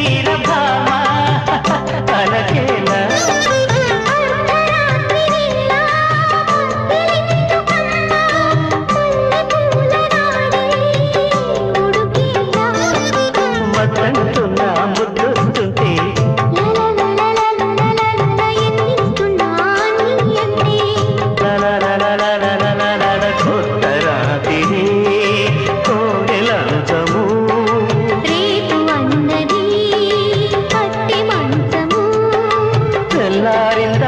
வீரப சொன்னார் இந்த